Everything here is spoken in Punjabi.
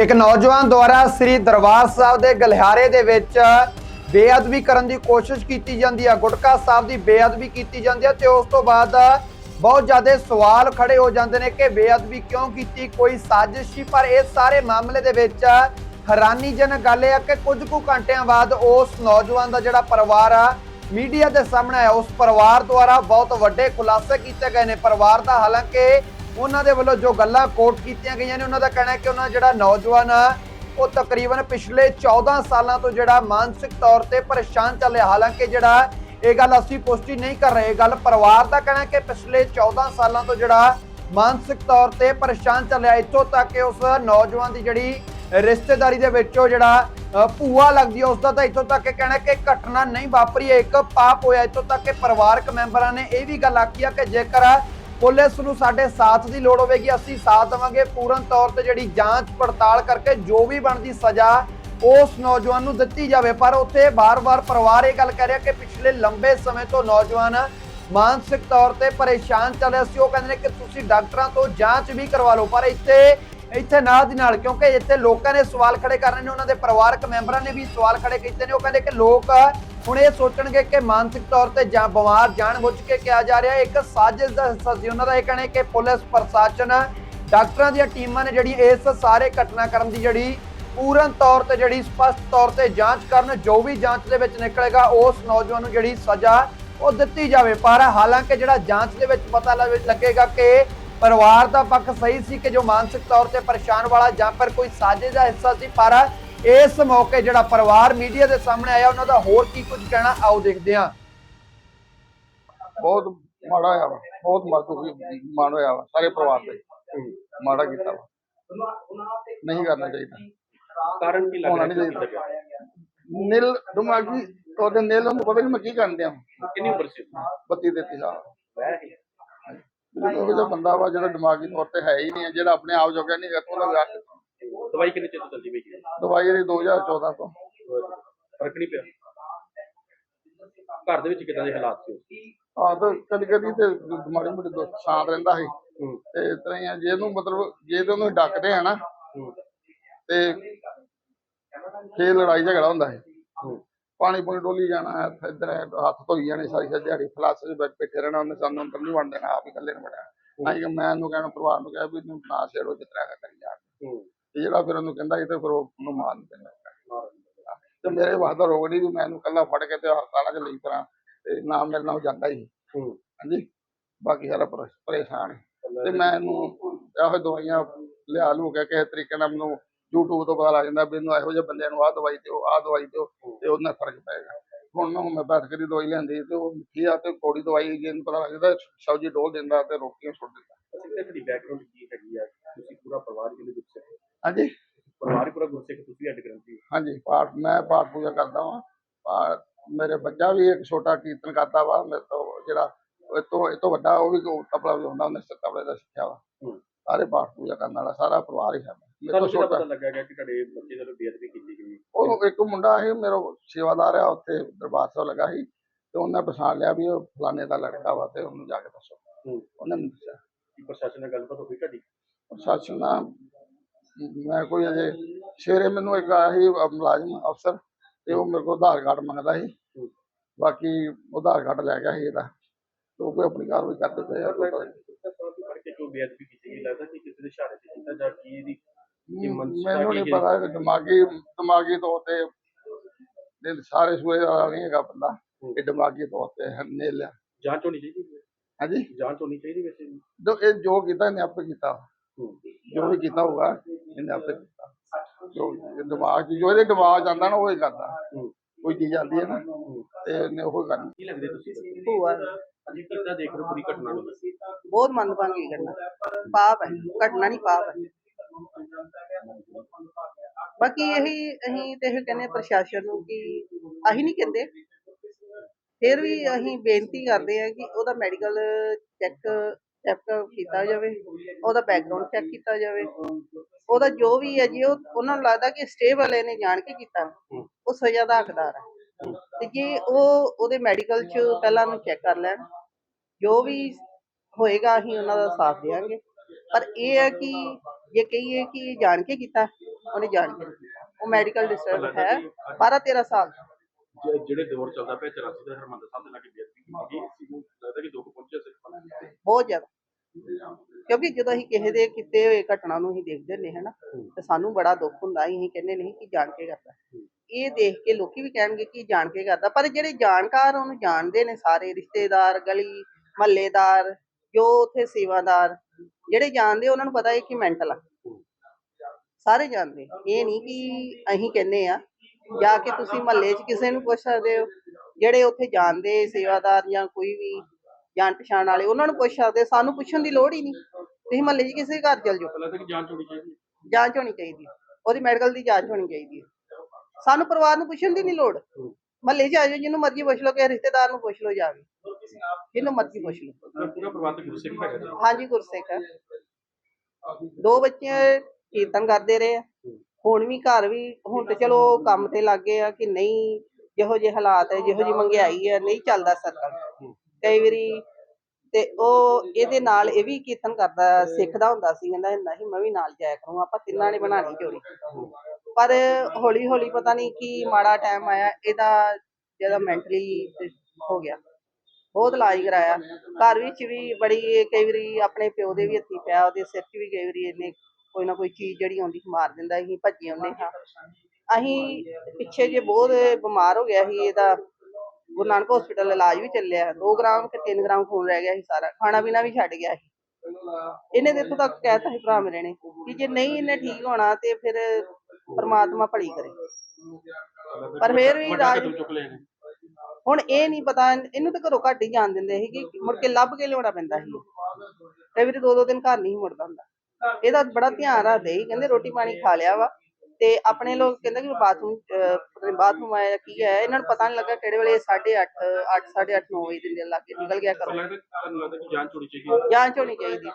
ਇੱਕ ਨੌਜਵਾਨ ਦੁਆਰਾ ਸ੍ਰੀ ਦਰਬਾਰ ਸਾਹਿਬ ਦੇ ਗਲਿਹਾਰੇ ਦੇ ਵਿੱਚ ਬੇਅਦਬੀ ਕਰਨ ਦੀ ਕੋਸ਼ਿਸ਼ ਕੀਤੀ ਜਾਂਦੀ ਹੈ ਗੁਟਕਾ ਸਾਹਿਬ ਦੀ ਬੇਅਦਬੀ ਕੀਤੀ ਜਾਂਦੀ ਹੈ ਤੇ ਉਸ ਤੋਂ ਬਾਅਦ ਬਹੁਤ ਜ਼ਿਆਦਾ ਸਵਾਲ ਖੜੇ ਹੋ ਜਾਂਦੇ ਨੇ ਕਿ ਬੇਅਦਬੀ ਕਿਉਂ ਕੀਤੀ? ਕੋਈ ਸਾਜ਼ਿਸ਼ ਸੀ, ਪਰ ਇਹ ਸਾਰੇ ਮਾਮਲੇ ਦੇ ਵਿੱਚ ਹੈਰਾਨੀਜਨਕ ਗੱਲ ਇਹ ਹੈ ਕਿ ਕੁਝ ਕੁ ਘੰਟਿਆਂ ਬਾਅਦ ਉਸ ਨੌਜਵਾਨ ਦਾ ਜਿਹੜਾ ਪਰਿਵਾਰ ਆ, ਮੀਡੀਆ ਦੇ ਸਾਹਮਣੇ ਆਇਆ। ਉਸ ਪਰਿਵਾਰ ਦੁਆਰਾ ਬਹੁਤ ਵੱਡੇ ਖੁਲਾਸੇ ਕੀਤੇ ਗਏ ਨੇ। ਪਰਿਵਾਰ ਦਾ ਹਾਲਾਂਕਿ ਉਹਨਾਂ ਦੇ ਵੱਲੋਂ ਜੋ ਗੱਲਾਂ ਕੋਟ ਕੀਤੀਆਂ ਗਈਆਂ ਨੇ, ਉਹਨਾਂ ਦਾ ਕਹਿਣਾ ਹੈ ਕਿ ਉਹਨਾਂ ਜਿਹੜਾ ਨੌਜਵਾਨ ਆ, ਉਹ ਤਕਰੀਬਨ ਪਿਛਲੇ 14 ਸਾਲਾਂ ਤੋਂ ਜਿਹੜਾ ਮਾਨਸਿਕ ਤੌਰ ਤੇ ਪਰੇਸ਼ਾਨ ਚੱਲਿਆ ਹਾਲਾਂਕਿ ਜਿਹੜਾ ਇਹ ਗੱਲ ਅਸੀਂ ਪੁਸ਼ਟੀ ਨਹੀਂ ਕਰ ਰਹੇ ਗੱਲ ਪਰਿਵਾਰ ਦਾ ਕਹਿਣਾ ਕਿ ਪਿਛਲੇ 14 ਸਾਲਾਂ ਤੋਂ ਜਿਹੜਾ ਮਾਨਸਿਕ ਤੌਰ ਤੇ ਪਰੇਸ਼ਾਨ ਚੱਲਿਆ ਇੱਥੋਂ ਤੱਕ ਕਿ ਉਸ ਨੌਜਵਾਨ ਦੀ ਜਿਹੜੀ ਰਿਸ਼ਤੇਦਾਰੀ ਦੇ ਵਿੱਚੋਂ ਜਿਹੜਾ ਭੂਆ ਲੱਗਦੀ ਹੈ ਉਸ ਦਾ ਤਾਂ ਇੱਥੋਂ ਤੱਕ ਇਹ ਕਹਿਣਾ ਕਿ ਘਟਨਾ ਨਹੀਂ ਵਾਪਰੀ, ਇੱਕ ਪਾਪ ਹੋਇਆ। ਇੱਥੋਂ ਤੱਕ ਕਿ ਪਰਿਵਾਰਕ ਮੈਂਬਰਾਂ ਨੇ ਇਹ ਵੀ ਗੱਲ ਆਖੀ ਆ ਕਿ ਜੇਕਰ ਪੁਲਿਸ ਨੂੰ ਸਾਡੇ ਸਾਥ ਦੀ ਲੋੜ ਹੋਵੇਗੀ। ਅਸੀਂ ਸਾਥ ਦੇਵਾਂਗੇ। ਪੂਰਨ ਤੌਰ ਤੇ ਜਿਹੜੀ ਜਾਂਚ ਪੜਤਾਲ ਕਰਕੇ ਜੋ ਵੀ ਬਣਦੀ ਸਜ਼ਾ ਉਸ ਨੌਜਵਾਨ ਨੂੰ ਦਿੱਤੀ ਜਾਵੇ। ਪਰ ਉੱਥੇ ਬਾਰ-ਬਾਰ ਪਰਿਵਾਰ ਇਹ ਗੱਲ ਕਹਿ ਰਿਹਾ ਕਿ ਪਿਛਲੇ ਲੰਬੇ ਸਮੇਂ ਤੋਂ ਨੌਜਵਾਨ ਮਾਨਸਿਕ ਤੌਰ ਤੇ ਪਰੇਸ਼ਾਨ ਚੱਲ ਰਿਹਾ ਸੀ। ਉਹ ਕਹਿੰਦੇ ਨੇ ਕਿ ਤੁਸੀਂ ਡਾਕਟਰਾਂ ਤੋਂ ਜਾਂਚ ਵੀ ਕਰਵਾ ਲਓ। ਪਰ ਇੱਥੇ ਇੱਥੇ ਨਾਲ ਦੀ ਨਾਲ, ਕਿਉਂਕਿ ਇੱਥੇ ਲੋਕਾਂ ਨੇ ਸਵਾਲ ਖੜੇ ਕਰਨੇ ਨੇ, ਉਹਨਾਂ ਦੇ ਪਰਿਵਾਰਕ ਮੈਂਬਰਾਂ ਨੇ ਵੀ ਸਵਾਲ ਖੜੇ ਕੀਤੇ ਨੇ। ਉਹ ਕਹਿੰਦੇ ਕਿ ਲੋਕ ਹੁਣ ਇਹ ਸੋਚਣਗੇ ਕਿ ਮਾਨਸਿਕ ਤੌਰ ਤੇ ਜਾਂ ਬਿਮਾਰ, ਜਾਣ ਬੁੱਝ ਕੇ ਕਿਹਾ ਜਾ ਰਿਹਾ। ਇੱਕ ਸਾਜ਼ਿਸ਼ ਦਾ ਹਿੱਸਾ ਸੀ। ਉਹਨਾਂ ਦਾ ਇਹ ਕਹਿਣਾ ਕਿ ਪੁਲਿਸ ਪ੍ਰਸ਼ਾਸਨ, ਡਾਕਟਰਾਂ ਦੀਆਂ ਟੀਮਾਂ ਨੇ ਜਿਹੜੀ ਇਸ ਸਾਰੇ ਘਟਨਾਕ੍ਰਮ ਦੀ ਜਿਹੜੀ ਪੂਰਨ ਤੌਰ ਤੇ, ਜਿਹੜੀ ਸਪਸ਼ਟ ਤੌਰ ਤੇ ਜਾਂਚ ਕਰਨ, ਜੋ ਵੀ ਜਾਂਚ ਦੇ ਵਿੱਚ ਨਿਕਲੇਗਾ, ਉਸ ਨੌਜਵਾਨ ਨੂੰ ਜਿਹੜੀ ਸਜ਼ਾ ਉਹ ਦਿੱਤੀ ਜਾਵੇ। ਪਰ ਹਾਲਾਂਕਿ ਜਿਹੜਾ ਜਾਂਚ ਦੇ ਵਿੱਚ ਪਤਾ ਲੱਗ- ਲੱਗੇਗਾ ਕਿ ਪਰਿਵਾਰ ਦਾ ਪੱਖ ਸਹੀ ਸੀ ਕਿ ਜੋ ਮਾਨਸਿਕ ਤੌਰ ਤੇ ਪਰੇਸ਼ਾਨ ਵਾਲਾ ਜਾਂ ਫਿਰ ਕੋਈ ਸਾਜ਼ਿਸ਼ ਦਾ ਹਿੱਸਾ ਸੀ ਪਰ ਇਸ ਮੌਕੇ ਜਿਹੜਾ ਪਰਿਵਾਰ ਮੀਡੀਆ ਦੇ ਸਾਹਮਣੇ ਆਇਆ ਉਹਨਾਂ ਦਾ ਹੋਰ ਕੀ ਕੁਝ ਕਹਿਣਾ ਆਓ ਦੇਖਦੇ ਹਾਂ। ਬਹੁਤ ਮਾੜਾ ਹੋਇਆ ਵਾ ਬਹੁਤ ਮਾਤੂ ਮਾਣ ਹੋਇਆ ਵਾ ਸਾਰੇ ਪਰਿਵਾਰ ਦੇ ਮਾੜਾ ਕੀਤਾ ਵਾ। ਨਹੀਂ ਕਰਨਾ ਚਾਹੀਦਾ। ਕਾਰਨ ਕੀ ਲੱਗ ਹੋਣਾ ਰਿਹਾ ਨਹੀਂ ਚਾਹੀਦਾ। ਨੀਲ ਦਿਮਾਗੀ ਉਹਦੇ ਨੀਲ ਨੂੰ ਪਤਾ ਨਹੀਂ ਮੈਂ ਕੀ ਕਰਨ ਦਿਆਂ। ਕਿੰਨੀ ਉਮਰ ਸੀ? ਬੱਤੀ ਦੇ ਸਾਲ। ਵੈ ਹੀ ਉਹ ਜਿਹੜਾ ਬੰਦਾ ਵਾ ਜਿਹੜਾ ਦਿਮਾਗੀ ਤੌਰ ਤੇ ਹੈ ਹੀ ਨਹੀਂ ਹੈ, ਜਿਹੜਾ ਆਪਣੇ ਆਪ ਜੋਗਾ ਨਹੀਂ ਉਹਦਾ ਵਿਆਹ ਕਿੱਥੋਂ? ਦਵਾਈ ਕਿੰਨੇ ਚਿਰ ਤੋਂ ਚੱਲਦੀ ਪਈ ਹੈ? ਦਵਾਈ ਦੀ 2014 ਤੋਂ। ਫ਼ਰਕ ਨਹੀਂ ਪਿਆ? ਘਰ ਦੇ ਵਿੱਚ ਕਿਦਾਂ ਦੇ ਹਾਲਾਤ ਸੀ ਆਹ ਤਾਂ ਕਦੀ ਕਦੀ ਤੇ ਮਾੜੀ ਮੋਟੀ ਦੁੱਖ ਸ਼ਾਂਤ ਰਹਿੰਦਾ ਸੀ। ਹੂੰ। ਤੇ ਇਸ ਤਰ੍ਹਾਂ ਹੀ ਆ ਜੇ ਇਹਨੂੰ ਮਤਲਬ ਜੇ ਤੇ ਉਹਨੂੰ ਡੱਕਦੇ ਆ ਨਾ ਹੂੰ। ਤੇ ਫੇਰ ਲੜਾਈ ਝਗੜਾ ਹੁੰਦਾ ਹੂੰ ਪਾਣੀ ਪੂਣੀ ਡੋਲੀ ਜਾਣਾ ਇੱਧਰ ਹੱਥ ਧੋਈ ਜਾਣੇ ਸਾਰੀ ਸਾਰੀ ਦਿਹਾੜੀ ਫਲਾਸ ਦੇ ਵਿੱਚ ਬੈਠੇ ਰਹਿਣਾ ਉਹਨੇ ਸਾਨੂੰ ਅੰਦਰ ਨਹੀਂ ਵੜਨ ਦੇਣਾ ਆਪ ਹੀ ਇਕੱਲੇ ਨੇ ਵੜਿਆ ਅਸੀਂ ਮੈਂ ਇਹਨੂੰ ਕਹਿਣਾ ਪਰਿਵਾਰ ਨੂੰ ਕਿਹਾ ਵੀ ਇਹਨੂੰ ਨਾ ਛੇੜੋ ਤਰ੍ਹਾਂ ਕਰੀ ਜਾ। ਤੇ ਜਿਹੜਾ ਫਿਰ ਉਹਨੂੰ ਕਹਿੰਦਾ ਸੀ ਤੇ ਫਿਰ ਉਹ ਉਹਨੂੰ ਮਾਰ ਦਿੰਦਾ ਤੇ ਮੇਰੇ ਵਾਸਤਾ ਰੋਗ ਨਹੀਂ ਵੀ ਮੈਂ ਇਹਨੂੰ ਕੱਲਾ ਫੜ ਕੇ ਤੇ ਹਸਪਤਾਲਾਂ 'ਚ ਲਈ ਤਰ੍ਹਾਂ ਤੇ ਨਾ ਮੇਰੇ ਨਾਲ ਜਾਂਦਾ ਹੀ। ਹਾਂਜੀ? ਬਾਕੀ ਸਾਰਾ ਪਰੇ- ਪਰੇਸ਼ਾਨ ਤੇ ਮੈਂ ਇਹਨੂੰ ਇਹੋ ਦਵਾਈਆਂ ਲਿਆ ਲੂ ਕੇ ਕਿਸੇ ਤਰੀਕੇ ਨਾਲ ਮੈਨੂੰ YouTube ਤੋਂ ਪਤਾ ਲੱਗ ਜਾਂਦਾ ਵੀ ਇਹਨੂੰ ਇਹੋ ਜਿਹੇ ਬੰਦਿਆਂ ਨੂੰ ਆਹ ਦਵਾਈ ਦਿਓ ਆਹ ਦਵਾਈ ਦਿਓ ਤੇ ਉਹਦੇ ਨਾਲ ਫ਼ਰਕ ਪਏਗਾ ਹੁਣ ਮੈਂ ਹੋਮਿਓਪੈਥਿਕ ਦੀ ਦਵਾਈ ਲੈਂਦੀ ਤੇ ਉਹ ਮਿੱਠੀ ਆ ਤੇ ਕੋੜੀ ਦਵਾਈ ਜਿਹਨੂੰ ਪਤਾ ਲੱਗ ਜਾਂਦਾ ਸਬਜ਼ੀ ਡੋਲ ਦਿੰਦਾ ਤੇ ਰੋਟੀਆਂ ਸੁੱਟ ਦਿੰਦਾ। ਤੇ ਤੁਹਾਡੀ ਬੈਕਗ੍ਰਾਉਂਡ ਕੀ ਹੈਗੀ ਆ? ਤੁਸੀਂ ਪੂਰਾ ਪਰਿਵਾਰ ਕਿਹਦੇ ਗੁੱਸੇ ਹਾਂਜੀ। ਪਰਿਵਾਰ ਹੀ ਪੂਰਾ ਗੁੱਸੇ ਕਿ ਤੁਸੀਂ ਅੱਡ ਗ੍ਰੰਥੀ ਹਾਂਜੀ ਪਾਠ ਮੈਂ ਪਾਠ ਪੂਜਾ ਕਰਦਾ ਪਾਠ ਮੇਰੇ ਬੱਚਾ ਵੀ ਇੱਕ ਛੋਟਾ ਕੀਰਤਨ ਕਰਦਾ ਵਾ ਮੇਰੇ ਤੋਂ ਜਿਹੜਾ ਇਹ ਤੋਂ ਇਹ ਤੋਂ ਵੱਡਾ ਉਹ ਵੀ ਤਬਲਾ ਵਜਾਉਂਦਾ ਉਹਨੇ ਤਬਲੇ ਦਾ ਸਿੱਖਿਆ ਵਾ। ਹੂੰ। ਸਾਰੇ ਪਾਠ ਪੂਜਾ ਕਰਨ ਵਾਲਾ ਸਾਰਾ ਪਰਿਵਾਰ ਹੀ ਹੈ ਤੁਹਾਨੂੰ ਕਿਹਦਾ ਛੋਟਾ ਪਤਾ ਲੱਗਾ ਗਿਆ ਕਿ ਤੁਹਾਡੇ ਬੱਚੇ ਦਾ ਬੇਅਦਬੀ ਕੀਤੀ ਗਈ ਉਹ ਇੱਕ ਮੁੰਡਾ ਸੀ ਮੇਰਾ ਸੇਵਾਦਾਰ ਆ ਉੱਥੇ ਦਰਬਾਰ ਸਾਹਿਬ ਲੱਗਾ ਸੀ ਤੇ ਉਹਨੇ ਪਛਾਣ ਲਿਆ ਵੀ ਉਹ ਫਲਾਣੇ ਦਾ ਲੜਕਾ ਵਾ ਤੇ ਉਹਨੂੰ ਜਾ ਕੇ ਦੱਸੋ ਉਹਨੇ ਮੈਨੂੰ ਦੱਸਿਆ ਕੀ ਪ੍ਰਸ਼ਾਸਨ ਨਾਲ ਗੱਲਬਾਤ ਹੋਈ ਤੁਹਾਡੀ ਪ੍ਰਸ਼ਾਸਨ ਨਾਲ ਮੈਂ ਕੋਈ ਅਜੇ ਸਵੇਰੇ ਮੈਨੂੰ ਇੱਕ ਆਇਆ ਸੀ ਮੁਲਾਜ਼ਮ ਅਫਸਰ ਤੇ ਉਹ ਮੇਰੇ ਕੋਲ ਆਧਾਰ ਕਾਰਡ ਮੰਗਦਾ ਸੀ ਬਾਕੀ ਆਧਾਰ ਕਾਰਡ ਲੈ ਗਿਆ ਸੀ ਇਹਦਾ ਤੇ ਉਹ ਕੋਈ ਆਪਣੀ ਕਾਰਵਾਈ ਕਰਦੇ ਪਏ ਆ ਕੋਈ ਪਤਾ ਨਹੀਂ। ਫੜ ਕੇ ਜੋ ਬੇਅਦਬੀ ਕੀਤੀ ਗਈ ਲੱਗਦਾ ਕਿ ਕਿਸੇ ਦੇ ਇਸ਼ਾਰੇ ਤੇ ਕੀਤਾ ਜਾਂ ਕੀ ਇਹਦੀ ਮੈਨੂੰ ਨਹੀਂ ਪਤਾ ਕਿ ਦਿਮਾਗੀ ਦਿਮਾਗੀ ਤੌਰ ਤੇ ਇਹ ਸਾਰੇ ਸੂਏ ਵਾਲਾ ਨਹੀਂ ਹੈਗਾ ਬੰਦਾ ਇਹ ਦਿਮਾਗੀ ਤੌਰ ਤੇ ਨੇ ਲਿਆ ਜਾਂਚ ਹੋਣੀ ਚਾਹੀਦੀ ਹੈ ਹਾਂਜੀ? ਜਾਂਚ ਹੋਣੀ ਚਾਹੀਦੀ ਵੈਸੇ ਵੀ। ਜੋ ਇਹ ਜੋ ਕੀਤਾ ਇਹਨੇ ਆਪੇ ਕੀਤਾ। ਜੋ ਵੀ ਕੀਤਾ ਹੋਊਗਾ ਇਹਨੇ ਆਪੇ ਕੀਤਾ। ਜੋ ਦਿਮਾਗ ਜੋ ਇਹਦੇ ਦਿਮਾਗ ਆਉਂਦਾ ਨਾ ਉਹ ਹੀ ਕਰਦਾ। ਕੋਈ ਚੀਜ਼ ਆਉਂਦੀ ਹੈ ਨਾ ਤੇ ਇਹਨੇ ਉਹ ਕਰਨੀ। ਕੀ ਲੱਗਦੇ ਤੁਸੀਂ? ਭੂਆ। ਅਜੀ ਕਿੱਦਾਂ ਦੇਖ ਰਹੇ ਪੂਰੀ ਘਟਨਾ ਨੂੰ? ਬਹੁਤ ਮੰਦਭਾਗੀ ਘਟਨਾ। ਪਾਪ ਹੈ। ਘਟਨਾ ਨਹੀਂ ਪਾਪ ਹੈ। ਬਾਕੀ ਇਹੀ ਅਸੀਂ ਤੇ ਇਹ ਕਹਿੰਦੇ ਪ੍ਰਸ਼ਾਸਨ ਨੂੰ ਕਿ ਅਸੀਂ ਨਹੀਂ ਕਹਿੰਦੇ। ਫਿਰ ਵੀ ਅਸੀਂ ਬੇਨਤੀ ਕਰਦੇ ਆ ਕਿ ਉਹਦਾ ਮੈਡੀਕਲ ਚੈੱਕ ਚੈੱਕ ਕੀਤਾ ਜਾਵੇ, ਉਹਦਾ ਬੈਕਗ੍ਰਾਉਂਡ ਚੈੱਕ ਕੀਤਾ ਜਾਵੇ। ਉਹਦਾ ਜੋ ਵੀ ਹੈ ਜੀ, ਉਹ ਉਹਨਾਂ ਨੂੰ ਲੱਗਦਾ ਕਿ ਸਟੇ ਵਾਲੇ ਨੇ ਜਾਣ ਕੇ ਕੀਤਾ। ਉਹ ਸਜ਼ਾ ਦਾ ਹੱਕਦਾਰ ਹੈ। ਤੇ ਜੇ ਉਹ ਉਹਦੇ ਮੈਡੀਕਲ 'ਚ ਪਹਿਲਾਂ ਉਹਨੂੰ ਚੈੱਕ ਕਰ ਲੈਣ, ਜੋ ਵੀ ਹੋਏਗਾ ਅਸੀਂ ਉਹਨਾਂ ਦਾ ਸਾਥ ਦੇਵਾਂਗੇ। ਪਰ ਇਹ ਹੈ ਕਿ ਜੇ ਕਹੀਏ ਕਿ ਇਹ ਜਾਣ ਕੇ ਕੀਤਾ ਉਹਨੇ ਜਾਣ ਕੇ। ਉਹ ਮੈਡੀਕਲ ਡਿਸਟਰਬ ਹੈ 12 13 ਸਾਲ ਦਾ। ਜਿਹੜੇ ਦੌਰ ਚੱਲਦਾ ਪਿਆ 84 ਦਾ ਹਰਮੰਦਰ ਸਾਹਿਬ ਦੇ ਲਾਗੇ ਬੇਅਦਬੀ ਕੀਤੀ ਲੱਗਦਾ ਕਿ ਦੁੱਖ ਪਹੁੰਚਿਆ ਪੰਥ ਨੂੰ। ਬਹੁਤ ਜ਼ਿਆਦਾ ਕਿਉਂਕਿ ਜਦੋਂ ਅਸੀਂ ਕਿਸੇ ਦੇ ਕੀਤੇ ਹੋਏ ਘਟਨਾ ਨੂੰ ਅਸੀਂ ਦੇਖਦੇ ਨੇ ਹਨਾ ਤੇ ਸਾਨੂੰ ਬੜਾ ਦੁੱਖ ਹੁੰਦਾ ਅਸੀਂ ਕਹਿੰਦੇ ਨਹੀਂ ਕਿ ਜਾਣ ਕੇ ਕਰਦਾ ਇਹ ਦੇਖ ਕੇ ਲੋਕੀ ਵੀ ਕਹਿਣਗੇ ਕਿ ਜਾਣ ਕੇ ਕਰਦਾ ਪਰ ਜਿਹੜੇ ਜਾਣਕਾਰ ਉਹਨੂੰ ਜਾਣਦੇ ਨੇ ਸਾਰੇ ਰਿਸ਼ਤੇਦਾਰ ਗਲੀ ਮਹੱਲੇਦਾਰ ਜੋ ਉੱਥੇ ਸੇਵਾਦਾਰ ਜਿਹੜੇ ਜਾਣਦੇ ਉਹਨਾਂ ਨੂੰ ਪਤਾ ਹੈ ਕਿ ਮੈਂਟਲ ਆ ਸਾਰੇ ਜਾਣਦੇ ਇਹ ਨਹੀਂ ਕਿ ਅਸੀਂ ਕਹਿੰਦੇ ਆ ਜਾ ਕੇ ਤੁਸੀਂ ਮਹੱਲੇ 'ਚ ਕਿਸੇ ਨੂੰ ਪੁੱਛ ਸਕਦੇ ਹੋ। ਜਿਹੜੇ ਉੱਥੇ ਜਾਣਦੇ ਸੇਵਾਦਾਰ ਜਾਂ ਕੋਈ ਵੀ ਜਾਣ ਪਛਾਣ ਵਾਲੇ ਉਹਨਾਂ ਨੂੰ ਪੁੱਛ ਸਕਦੇ ਸਾਨੂੰ ਪੁੱਛਣ ਦੀ ਲੋੜ ਹੀ ਨਹੀਂ। ਤੁਸੀਂ ਮਹੱਲੇ 'ਚ ਕਿਸੇ ਘਰ ਚਲ ਜਾਓ। ਜਾਂਚ ਹੋਣੀ ਚਾਹੀਦੀ ਉਹਦੀ ਮੈਡੀਕਲ ਦੀ ਜਾਂਚ ਹੋਣੀ ਚਾਹੀਦੀ ਸਾਨੂੰ ਪਰਿਵਾਰ ਨੂੰ ਪੁੱਛਣ ਦੀ ਨਹੀਂ ਲੋੜ। ਮਹੱਲੇ 'ਚ ਆ ਜਾਓ ਜਿਹਨੂੰ ਮਰਜ਼ੀ ਪੁੱਛ ਲਓ ਕਿਸੇ ਰਿਸ਼ਤੇਦਾਰ ਨੂੰ ਪੁੱਛ ਲਓ ਜਾ ਕੇ। ਜਿਹਨੂੰ ਮਰਜ਼ੀ ਪੁੱਛ ਲਓ। ਪੂਰਾ ਪੂਰਾ ਪਰਿਵਾਰ ਤੇ ਗੁਰਸਿੱਖ ਹਾਂਜੀ ਗੁਰਸਿੱਖ ਹੈ। ਦੋ ਬੱਚੇ ਕੀਰਤਨ ਕਰਦੇ ਰਹੇ ਆ। ਹੁਣ ਵੀ ਘਰ ਵੀ ਹੁਣ ਤੇ ਚਲੋ ਕੰਮ ਤੇ ਲੱਗੇ ਆ ਕਿ ਨਹੀਂ ਜਿਹੋ ਜਿਹੇ ਹਾਲਾਤ ਹੈ ਜਿਹੋ ਜਿਹੀ ਮਹਿੰਗਾਈ ਹੈ ਨਹੀਂ ਚੱਲਦਾ ਸਰਕਲ। ਕਈ ਵਾਰੀ ਤੇ ਉਹ ਇਹਦੇ ਨਾਲ ਇਹ ਵੀ ਕੀਰਤਨ ਕਰਦਾ ਸਿੱਖਦਾ ਹੁੰਦਾ ਸੀ ਕਹਿੰਦਾ ਨਹੀਂ ਮੈਂ ਵੀ ਨਾਲ ਜਾਇਆ ਕਰੂੰ ਆਪਾਂ ਤਿੰਨਾਂ ਨੇ ਬਣਾਣੀ ਜੋੜੀ ਪਰ ਹੌਲੀ ਹੌਲੀ ਪਤਾ ਨਹੀਂ ਕੀ ਮਾੜਾ ਟਾਈਮ ਆਇਆ ਇਹਦਾ ਜਿਹਦਾ ਮੈਂਟਲੀ ਹੋ ਗਿਆ। ਬਹੁਤ ਇਲਾਜ ਕਰਾਇਆ। ਘਰ ਵਿੱਚ ਵੀ ਬੜੀ ਕਈ ਵਾਰੀ ਆਪਣੇ ਪਿਓ ਦੇ ਵੀ ਹੱਥੀ ਪਿਆ ਉਹਦੇ ਸਿਰ 'ਚ ਵੀ ਕਈ ਵਾਰੀ ਇਹਨੇ ਕੋਈ ਨਾ ਕੋਈ ਚੀਜ਼ ਜਿਹੜੀ ਆਉਂਦੀ ਸੀ ਮਾਰ ਦਿੰਦਾ ਸੀ ਭੱਜੇ ਆਉਂਦੇ ਹਾਂ। ਅਸੀਂ ਪਿੱਛੇ ਜੇ ਬਹੁਤ ਬਿਮਾਰ ਹੋ ਗਿਆ ਸੀ ਇਹਦਾ ਗੁਰੂ ਨਾਨਕ ਹਸਪੀਟਲ ਇਲਾਜ ਵੀ ਚੱਲਿਆ। 2 ਗ੍ਰਾਮ ਕਿ 3 ਗ੍ਰਾਮ ਖੂਨ ਰਹਿ ਗਿਆ ਸੀ ਸਾਰਾ ਖਾਣਾ ਪੀਣਾ ਵੀ ਛੱਡ ਗਿਆ ਸੀ। ਇਹਨੇ ਤੇ ਇੱਥੋਂ ਤੱਕ ਕਹਿਤਾ ਸੀ ਭਰਾ ਮੇਰੇ ਨੇ ਕਿ ਜੇ ਨਹੀਂ ਇਹਨੇ ਠੀਕ ਹੋਣਾ ਤੇ ਫਿਰ ਪਰਮਾਤਮਾ ਭਲੀ ਕਰੇ। ਪਰ ਫਿਰ ਵੀ ਰਾਜ ਹੁਣ ਇਹ ਨਹੀਂ ਪਤਾ ਇਹਨੂੰ ਤਾਂ ਘਰੋਂ ਘੱਟ ਹੀ ਜਾਣ ਦਿੰਦੇ ਸੀ ਕਿ ਮੁੜ ਕੇ ਲੱਭ ਕੇ ਲਿਆਉਣਾ ਪੈਂਦਾ ਸੀ। ਕਈ ਵਾਰੀ ਦੋ ਦੋ ਦਿਨ ਘਰ ਨਹੀਂ ਮੁੜਦਾ ਹੁੰਦਾ। ਇਹਦਾ ਬੜਾ ਧਿਆਨ ਰੱਖਦੇ ਸੀ। ਕਹਿੰਦੇ ਰੋਟੀ ਪਾਣੀ ਖਾ ਲਿਆ ਵਾ ਤੇ ਆਪਣੇ ਲੋਕ ਕਹਿੰਦੇ ਕਿ ਬਾਥਰੂਮ ਬਾਥਰੂਮ ਆਇਆ ਕੀ ਹੈ ਇਹਨਾਂ ਨੂੰ ਪਤਾ ਨਹੀਂ ਲੱਗਾ ਕਿਹੜੇ ਵੇਲੇ 8:30 8 8:30 9 ਵਜੇ ਦੇ ਲੱਗੇ ਨਿਕਲ ਗਿਆ ਪਰ ਘਰੋਂ। ਲੱਗਦਾ ਤੁਹਾਨੂੰ ਲੱਗਦਾ ਕਿ ਜਾਨ ਹੋਣੀ ਚਾਹੀਦੀ